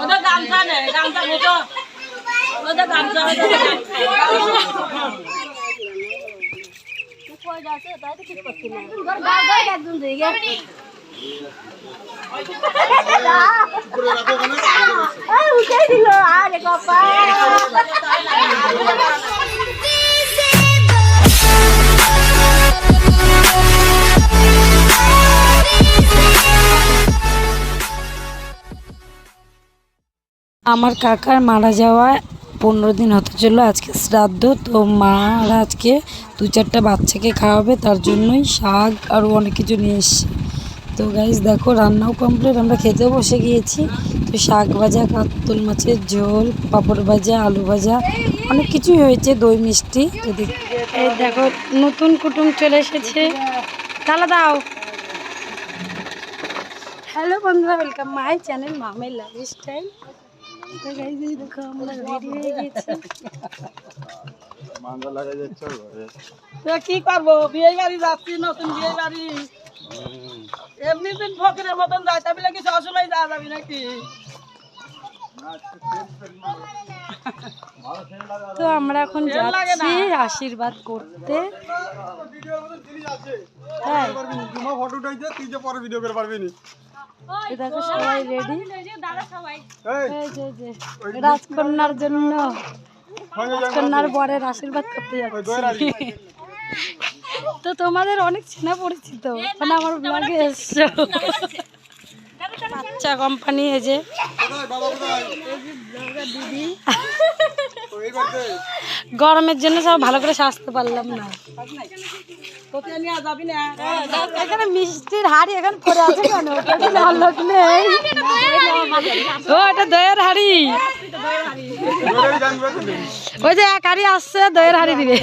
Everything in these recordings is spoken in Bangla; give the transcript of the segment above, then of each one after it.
ওদের গামছা নেই গামছা মতো ওদের গামছা আমার কাকার মারা যাওয়া পনেরো দিন হতে চলল। আজকে শ্রাদ্ধ, তো মা আজকে দু চারটা বাচ্চাকে খাওয়াবে, তার জন্যই শাক আরও অনেক কিছু নিয়ে এসছি। তো গাইজ দেখো রান্নাও কমপ্লিট আমরা খেতেও বসে গিয়েছি। তো শাক ভাজা কাতল মাছের ঝোল পাঁপড় ভাজা আলু ভাজা অনেক কিছুই হয়েছে দই মিষ্টি। তো এই দেখো নতুন কুটুম চলে এসেছে। তালা দাও। হ্যালো বন্ধুরা welcome my channel Mamai lifestyle তো দেখো আমরা রেডি হয়ে গেছি কি করব? বিয়ে বাড়ি যাচ্ছি নতুন বিয়ে বাড়ি এমনি দিন ফকিরের মতন যাইতে বলে কি সবসময় যাওয়া যাবি নাকি? তো আমরা এখন যাচ্ছি আশীর্বাদ করতে। হ্যাঁ। ফটো উঠাইছে তুই পরে ভিডিও করে পারবি নি। দেখো সবাই রেডি এই এই। যে যে। রাজকন্যার জন্য। রাজকন্যার বরের আশীর্বাদ করতে যাচ্ছি। তো তোমাদের অনেক চেনা পরিচিত। মানে আমার ব্লগে এসছো। বাচ্চা কোম্পানি এই যে। গরমের জন্য সব ভালো করে সাজতে পারলাম না। এখানে মিষ্টির হাড়ি এখানে পড়ে আছে কেন? ও, এটা দইয়ের হাড়ি। ওই যে এক হাড়ি আসছে, দইয়ের হাড়ি দিবে।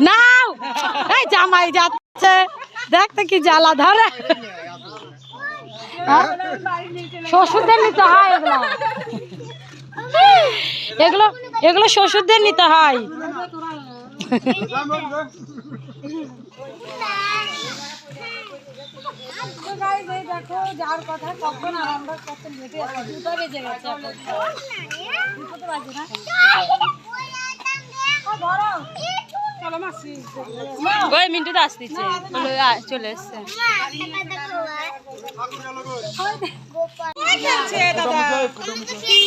নাও! এই জামাই যাচ্ছে। দেখতে কি জ্বালা ধরে। হ্যাঁ? শ্বশুরদের নিতে হয় এগুলো। এগুলো এগুলো শ্বশুরদের নিতে হয়। দেখো যার কথা কখন আর আমরা কত লেগে দুটো বেজে গেছে দুটো বাজে না। ওই চলে এসছে।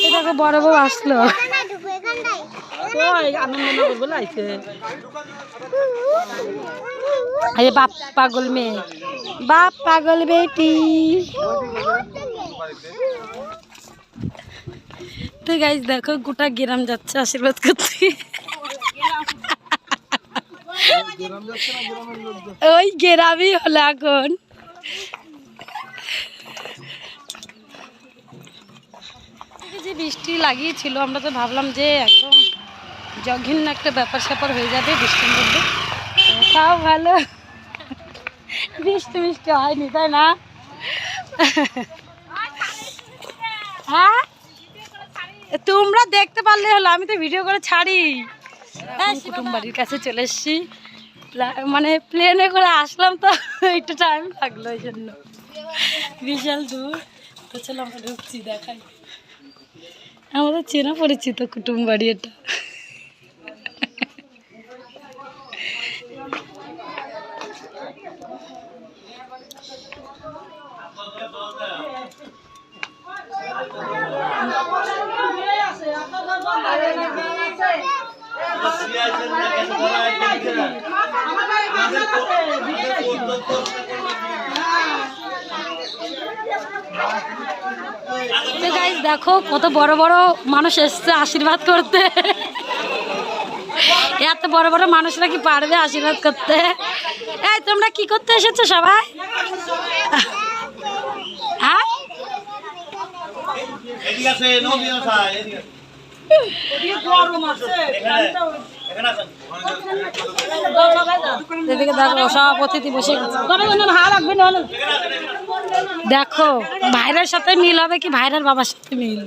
এই দেখো বড় বউ আসলো। বাপ পাগল মেয়ে। বাপ পাগল বেটি। তো গাইজ দেখো গোটা গ্রাম যাচ্ছে আশীর্বাদ করতে। ওই গ্রামই হলো এখন। যে বৃষ্টি লাগিয়েছিল আমরা তো ভাবলাম যে একদম জঘন্য একটা ব্যাপার স্যাপার হয়ে যাবে বৃষ্টির মধ্যে। তাও ভালো। বৃষ্টি বৃষ্টি হয়নি তাই না? হ্যাঁ? তোমরা দেখতে পারলে হলো আমি তো ভিডিও করে ছাড়ি। হ্যাঁ কুটুম বাড়ির কাছে চলে এসছি। মানে প্লেনে করে আসলাম তো একটু টাইম লাগল ওই জন্য। বিশাল দূর। তো চলো আমরা ঢুকছি দেখাই। আমাদের চেনা পরিচিত কুটুম বাড়ি এটা। তো গাইজ দেখো কত বড় বড় মানুষ এসছে আশীর্বাদ করতে। এত বড় বড় মানুষরা কি পারবে আশীর্বাদ করতে? এই তোমরা কি করতে এসেছ সবাই? হ্যাঁ? এদিকে আসে নবীন সাহেব এদিকে। গরম আছে এখানে আসেন। দেখো দেখো, ভাইরার সাথে মিল হবে কি ভাইরার বাবার সাথে মিল?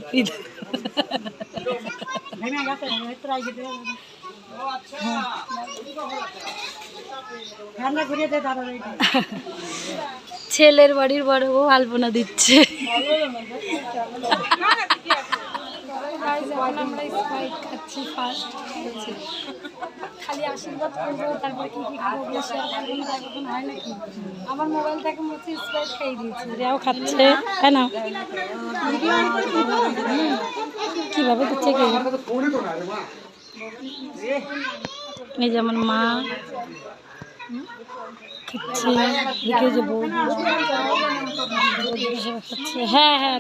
ছেলের বাড়ির বড় বউ আলপনা দিচ্ছে। এখন আমরা স্প্রাইট খাচ্ছি ফার্স্ট খালি আশীর্বাদ করব, তারপর কি কি খাব ওগুলো নাকি? আমার মোবাইল থেকে মধ্যে স্প্রাইট খাইয়ে দিয়েছে। রেও খাচ্ছে হ্যাঁ না? কীভাবে দিচ্ছে কে? এই যে আমার মা। হ্যাঁ হ্যাঁ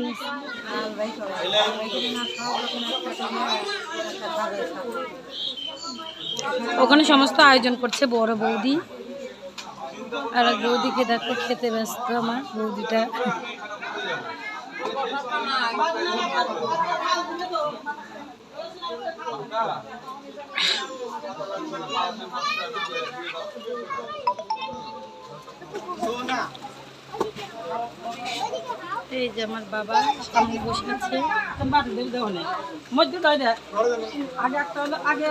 ওখানে সমস্ত আয়োজন করছে বড় বৌদি। আর বৌদিকে দেখো, খেতে ব্যস্ত আমার বৌদিটা। এই যে আমার বাবা সামনে বসে আছে। আগে একটা হলো আগে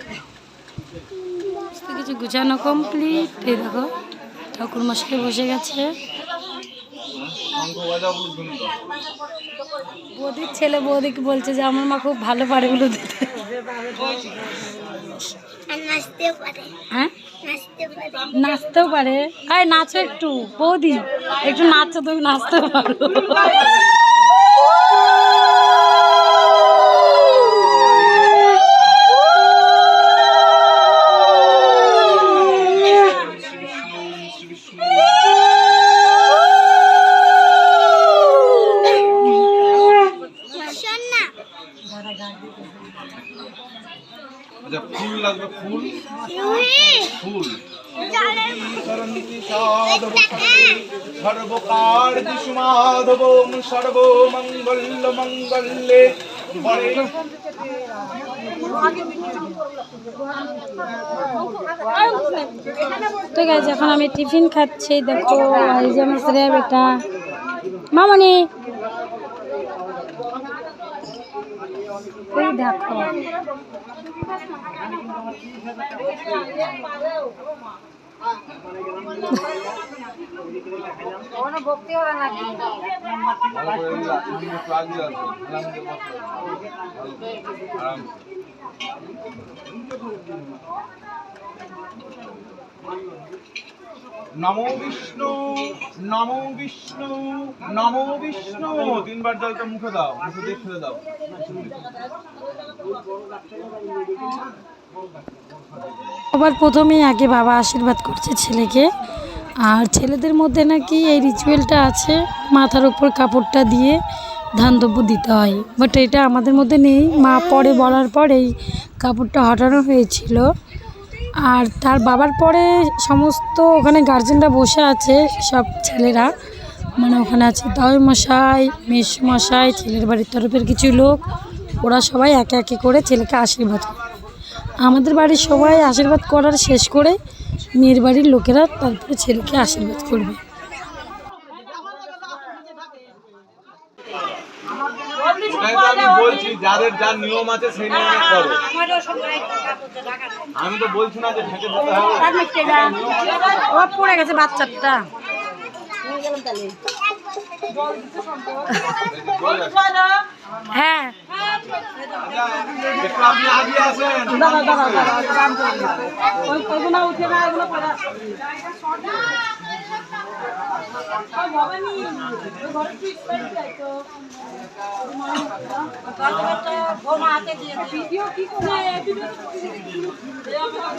হ্যাঁ হ্যাঁ হয়ে কিছু গুছানো কমপ্লিট এই দেখো ঠাকুর মশাই বসে গেছে। বৌদির ছেলে বৌদিকে বলছে যে আমার মা খুব ভালো পারে বলে দিতে। হ্যাঁ? নাচতেও পারে। আয় নাচো একটু। বৌদি একটু নাচো তুমি নাচতেও পারো। আচ্ছা ফুল লাগবে ফুল? ফুল। সর্বমঙ্গল মঙ্গলে বলে ঠিক আছে এখন আমি টিফিন খাচ্ছি। দেখো এই যে আমার শ্রেয়া বেটা মামনি এই দেখো নমো বিষ্ণু নমো বিষ্ণু নমো বিষ্ণু। তিনবার জলটা মুখে দাও মুখে দিয়ে ফেলে দাও। সবার প্রথমেই আগে বাবা আশীর্বাদ করছে ছেলেকে। আর ছেলেদের মধ্যে নাকি এই রিচুয়ালটা আছে, মাথার উপর কাপড়টা দিয়ে ধান দিতে হয়। বাট এটা আমাদের মধ্যে নেই। মা পরে বলার পর এই কাপড়টা হটানো হয়েছিল। আর তার বাবার পরে সমস্ত ওখানে গার্জেনরা বসে আছে, সব ছেলেরা। মানে ওখানে আছে দাওই মশাই মেষ মশাই ছেলের বাড়ির তরফের কিছু লোক। ওরা সবাই একে একে করে ছেলেকে আশীর্বাদ করে। আমাদের বাড়ির সবাই আশীর্বাদ করার শেষ করে মেয়ের বাড়ির লোকেরা তারপরে ছেলেকে আশীর্বাদ করবে তাই তো আমি বলছি যাদের যার নিয়ম আছে সেই নিয়মে করো। আমি তো বলছি না যে ঢেকে দিতে হবে। ও পড়ে গেছে বাচ্চাটা। হ্যাঁ। ওইগুলো উঠে না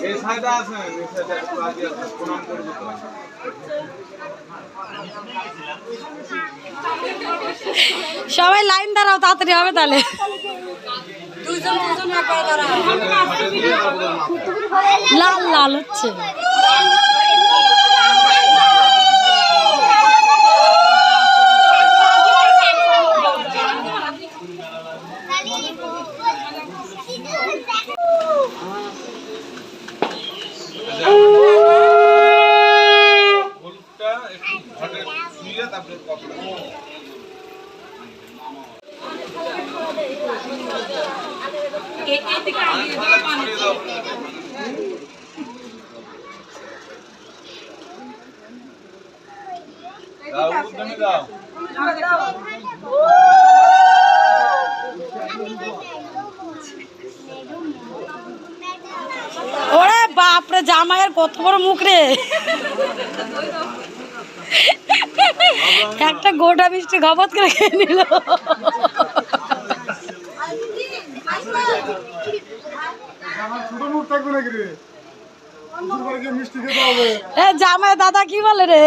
এই সাইডে আসেন এই সাইডে একটু প্রণাম করে সবাই লাইন দাঁড়াও তাড়াতাড়ি হবে তাহলে। লাল লাল হচ্ছে হলুদটা একটু ঘটে শুয়ে তারপরে কপড়া দাও উদ্যমে দাও ওরে বাপরে জামাইয়ের কত বড় মুখ রে। একটা গোটা মিষ্টি গবত করে খেয়ে নিল আমার ছোট মুখ থাকবে নাকি রে? জামাই দাদা কি বলে রে?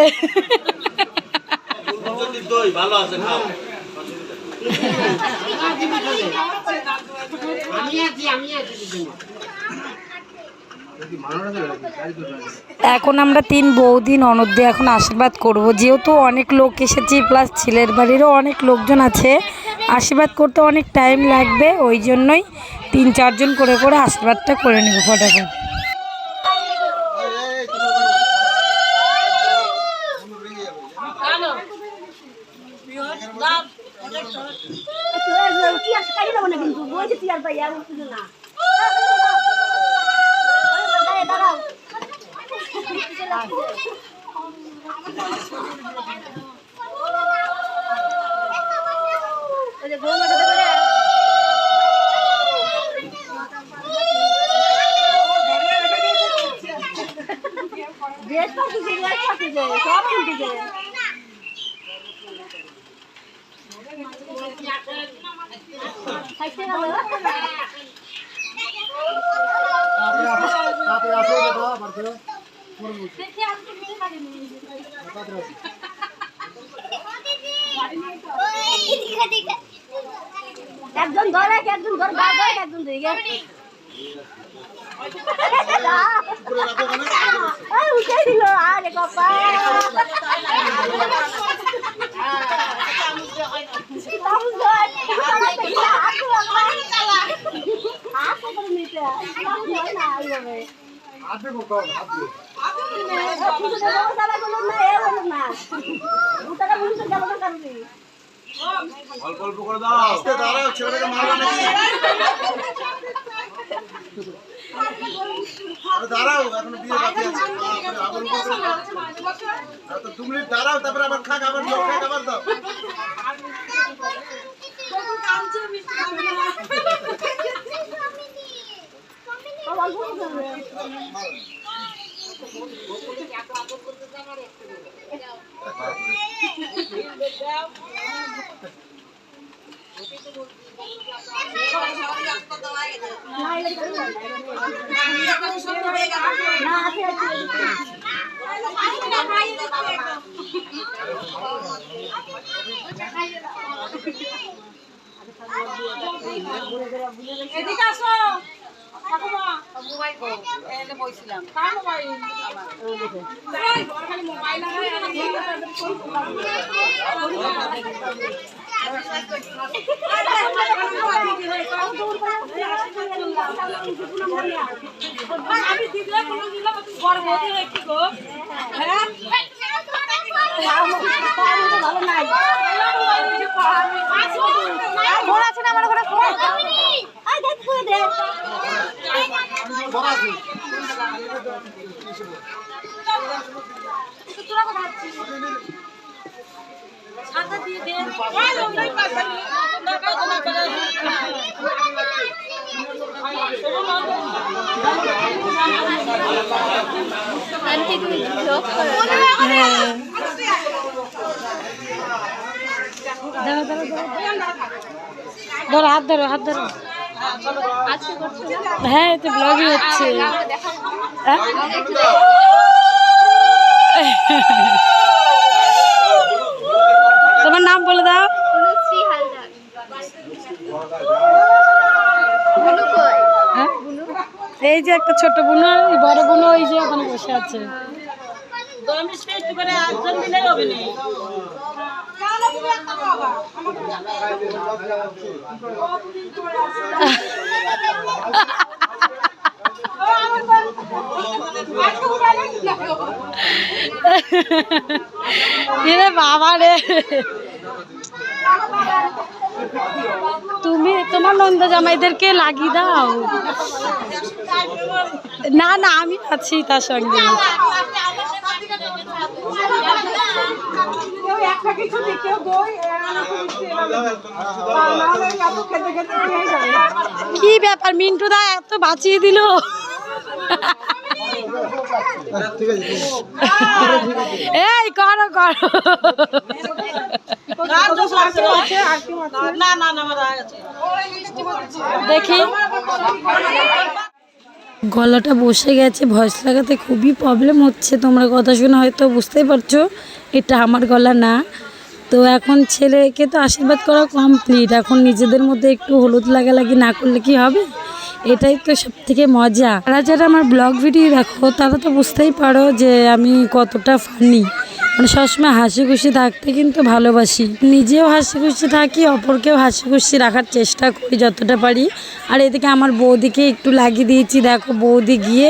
এখন আমরা তিন বৌদি ননদে এখন আশীর্বাদ করব। যেহেতু অনেক লোক এসেছি প্লাস ছেলের বাড়িরও অনেক লোকজন আছে। আশীর্বাদ করতে অনেক টাইম লাগবে, ওই জন্যই তিন চারজন করে করে আশীর্বাদটা করে নেব ফটাফট আসো বেটা বাড়িতে একজন ধরে একজন ধরে বাবা একজন ধরে উঠে দিল আরে কপা হাত দেবো কম হাত দেবো অল্প অল্প করে দাও দাঁড়াও ছেলেটাকে মারবে নাকি দাঁড়াও এখন বিয়ে বাকি আছে দু মিনিট দাঁড়াও তারপরে আবার খাক আবার দাও খাক আবার দাও। এদিকে আসো। ঠাকুমা। মোবাইল কো এনে বইছিলাম কার মোবাইল আমার এই, ওর খালি মোবাইল আমি দিদিলে কোনো দিলে তুমি হয়ে কি গো হ্যাঁ ভালো নাই ফোন আছে না আমার ঘরে ফোন ছাতা করে ধরো হাত ধরো হাত ধরো। হ্যাঁ এতে ব্লগই হচ্ছে। হ্যাঁ? তোমার নাম বলে দাও। হ্যাঁ? এই যে একটা ছোট বোন বড় বোন ওই যে ওখানে বসে আছে। দশ মিনিট করে আটজন দিলেই হবে না রে বাবা রে। তুমি তোমার নন্দ জামাইদেরকে লাগিয়ে দাও। না না, আমি আছি তার সঙ্গে। একটা কিছু দিকেও দই খেতে খেতে কি ব্যাপার মিন্টু দা এত বাঁচিয়ে দিল? এই করো করো। না না না আমার আছে। দেখি। গলাটা বসে গেছে ভয়েস লাগাতে খুবই প্রবলেম হচ্ছে। তোমরা কথা শুনে হয়তো বুঝতেই পারছ, এটা আমার গলা না। তো এখন ছেলেকে তো আশীর্বাদ করা কমপ্লিট এখন নিজেদের মধ্যে একটু হলুদ লাগালাগি না করলে কি হবে? এটাই তো সব থেকে মজা। যারা যারা আমার ব্লগ ভিডিও দেখো, তারা তো বুঝতেই পারো যে আমি কতটা ফানি মানে সবসময় হাসি খুশি থাকতে কিন্তু ভালোবাসি। নিজেও হাসি খুশি থাকি, অপরকেও হাসি খুশি রাখার চেষ্টা করি যতটা পারি। আর এদিকে আমার বৌদিকে একটু লাগিয়ে দিয়েছি, দেখো বৌদি গিয়ে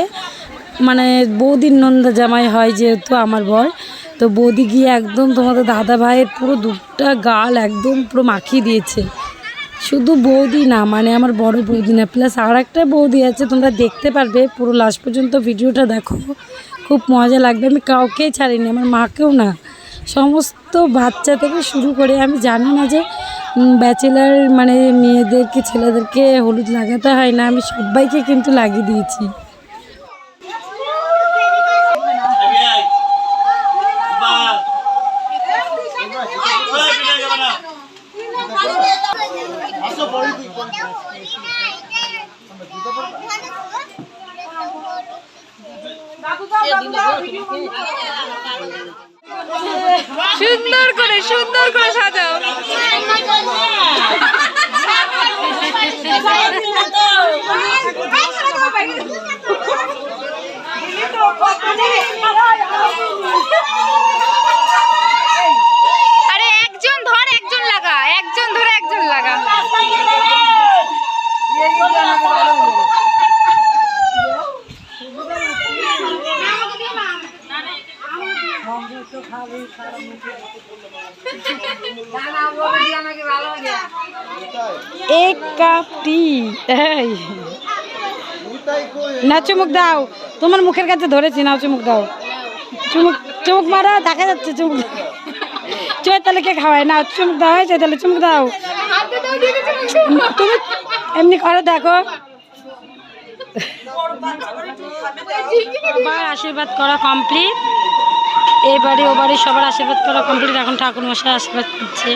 মানে বৌদির নন্দা জামাই হয় যেহেতু আমার বর। তো বৌদি গিয়ে একদম তোমাদের দাদা ভাইয়ের পুরো দুটা গাল একদম পুরো মাখিয়ে দিয়েছে। শুধু বৌদি না মানে আমার বড় বৌদি না প্লাস আর একটা বৌদি আছে, তোমরা দেখতে পারবে পুরো লাস্ট পর্যন্ত ভিডিওটা দেখো। খুব মজা লাগবে। আমি কাউকেই ছাড়িনি, আমার মাকেও না। সমস্ত বাচ্চা থেকে শুরু করে, আমি জানি না যে ব্যাচেলার মানে মেয়েদেরকে, ছেলেদেরকে হলুদ লাগাতে হয় না, আমি সবাইকে কিন্তু লাগিয়ে দিয়েছি বাস ওই বিনা যাবে না সুন্দর করে সুন্দর করে সাজাও আরে একজন ধর একজন লাগা একজন ধরে একজন লাগা এক কাপ টি, এই। না, চুমুক দাও। তোমার মুখের কাছে ধরেছি না চুমুক দাও। চুমুক চুমুক মারো, দেখা যাচ্ছে, চুমুক। চৈতালিকে খাওয়ায় না চুমুক দাও হয় চৈতালি, চুমুক দাও। তুমি এমনি করে, দেখো। সবার আশীর্বাদ করা কমপ্লিট এবারে ওবারে সবার আশীর্বাদ করা কমপ্লিট এখন ঠাকুর মশাই আশীর্বাদ করছে।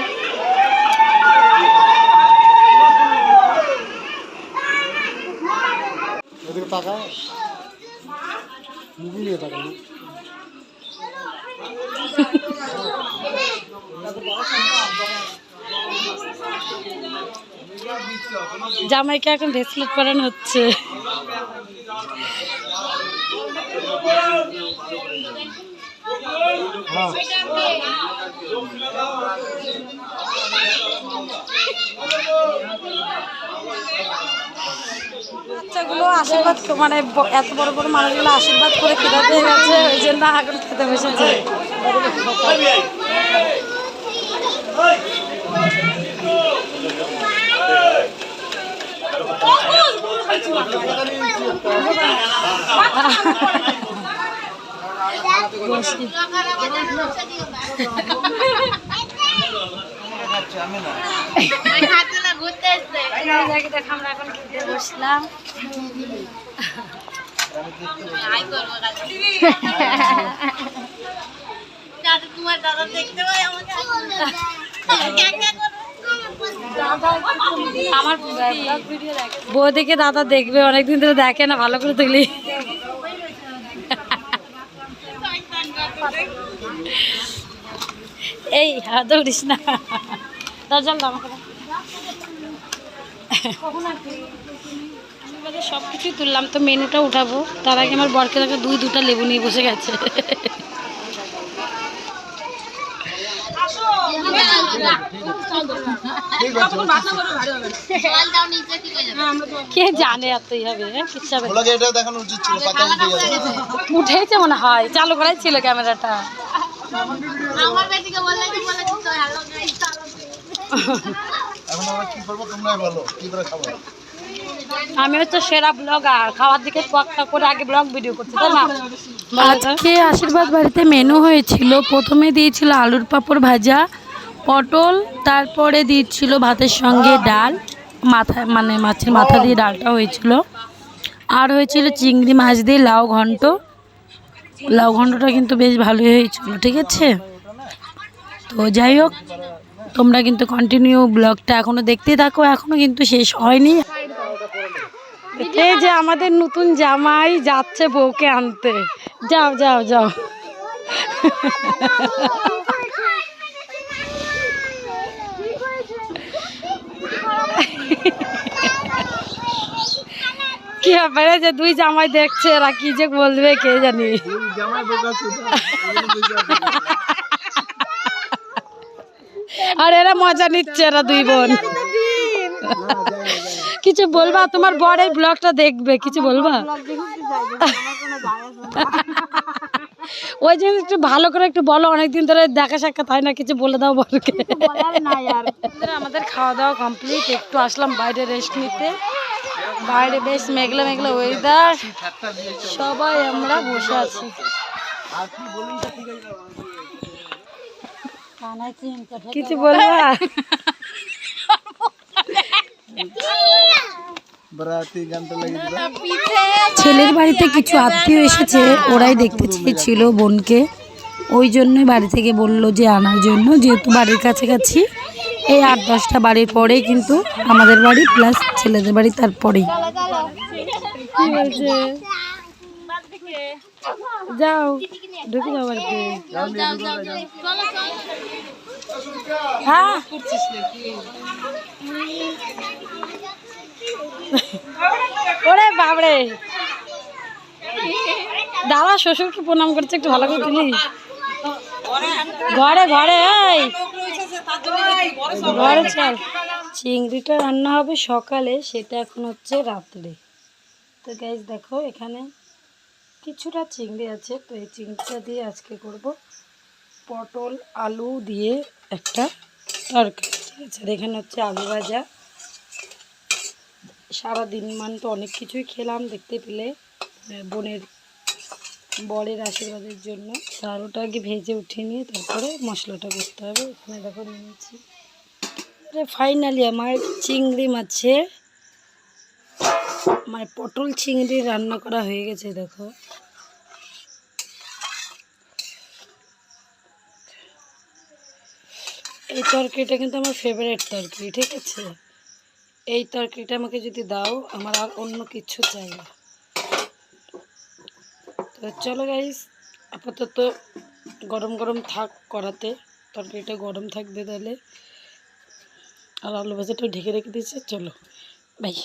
জামাইকে এখন ব্রেসলেট পরানো হচ্ছে। বাচ্চাগুলো আশীর্বাদ মানে এত বড় বড় মানুষগুলো আশীর্বাদ করে খেতে গেছে ওই জন্য এখন খেতে বসেছে। ওই দেখো আমরা এখন খেতে বসলাম। তোমার দাদা দেখতে পাই আমাকে? আমার বৌদিকে দাদা দেখবে অনেকদিন ধরে দেখে না ভালো করে দেখলি। এই হাত না। দরজাল দাম সব কিছুই তুললাম তো মেনুটা উঠাবো। তার আগে আমার বরকে দেখে দুই দুটা লেবু নিয়ে বসে গেছে। হয়ে কে জানে এতই হবে যাবে উঠেছে মনে হয় চালু করাই ছিল ক্যামেরাটা। আমার এখন আমরা কি করব? তোমরাই বলো কি করে খাব? আমি হচ্ছে সেরা ব্লগার খাওয়ার দিকে পক্কা করে আগে ব্লগ ভিডিও করছি তাই না? আজকে আশীর্বাদ বাড়িতে মেনু হয়েছিল। প্রথমে দিয়েছিল আলুর পাঁপড় ভাজা পটল তারপরে দিয়েছিল ভাতের সঙ্গে ডাল মাথা মানে মাছের মাথা দিয়ে ডালটা হয়েছিল। আর হয়েছিল চিংড়ি মাছ দিয়ে লাউ ঘন্ট। লাউ ঘন্টটা কিন্তু বেশ ভালোই হয়েছিল ঠিক আছে? তো যাই হোক তোমরা কিন্তু কন্টিনিউ ব্লগটা এখনও দেখতে থাকো, এখনও কিন্তু শেষ হয়নি। যে আমাদের নতুন জামাই যাচ্ছে বউকে আনতে। যাও যাও যাও। কি ব্যাপারে যে দুই জামাই দেখছে, এরা কি যে বলবে কে জানি। জামাই। আর এরা মজা নিচ্ছে এরা দুই বোন। কিছু বলবা? তোমার বড় এই ব্লগটা দেখবে কিছু বলবা? ওই জন্য একটু ভালো করে একটু বলো অনেকদিন ধরে দেখা সাক্ষাৎ হয় না কিছু বলে দাও বলকে আমাদের খাওয়া দাওয়া কমপ্লিট একটু আসলাম বাইরে রেস্ট নিতে। বাইরে বেশ মেঘলা মেঘলা ওয়েদার সবাই আমরা বসে আছি। কিছু বলবা? ছেলের বাড়িতে কিছু আত্মীয় এসেছে ওরাই দেখতে চেয়েছিল বোনকে। ওই জন্যই বাড়ি থেকে বলল যে আনার জন্য যেহেতু বাড়ির কাছাকাছি। এই আট দশটা বাড়ির পরেই কিন্তু আমাদের বাড়ি প্লাস ছেলেদের বাড়ি তারপরেই। কি বলছে? যাও, ঢুকে যাও বাড়িতে। হ্যাঁ? ওরে বাবরে দাদা শ্বশুরকে প্রণাম করছে? একটু ভালো করে তুলি ঘরে ঘরে, এই। ঘরে চল। চিংড়িটা রান্না হবে সকালে, সেটা এখন হচ্ছে রাত্রে। তো গাইজ দেখো এখানে কিছুটা চিংড়ি আছে, তো এই চিংড়িটা দিয়ে আজকে করব পটল, আলু দিয়ে একটা তরকারি, ঠিক আছে? এখানে হচ্ছে আলু ভাজা। সারাদিন মান তো অনেক কিছুই খেলাম দেখতে পেলে বোনের, বরের আশীর্বাদের জন্য। ওটা আগে ভেজে উঠিয়ে নিয়ে তারপরে মশলাটা করতে হবে। এখানে দেখো নিয়েছি ফাইনালি আমার চিংড়ি মাছের মানে পটল চিংড়ি রান্না করা হয়ে গেছে, দেখো। তরকারিটা কিন্তু আমার ফেভারিট তরকারি, ঠিক আছে? এই তরকারিটা আমাকে যদি দাও, আমার আর অন্য কিছু চাই না। তো চলো গাইস আপাতত গরম গরম থাক করাতে তরকারিটা গরম থাকবে তাহলে। আর আলু ভাজাটা ঢেকে রেখে দিয়েছে, চলো বাই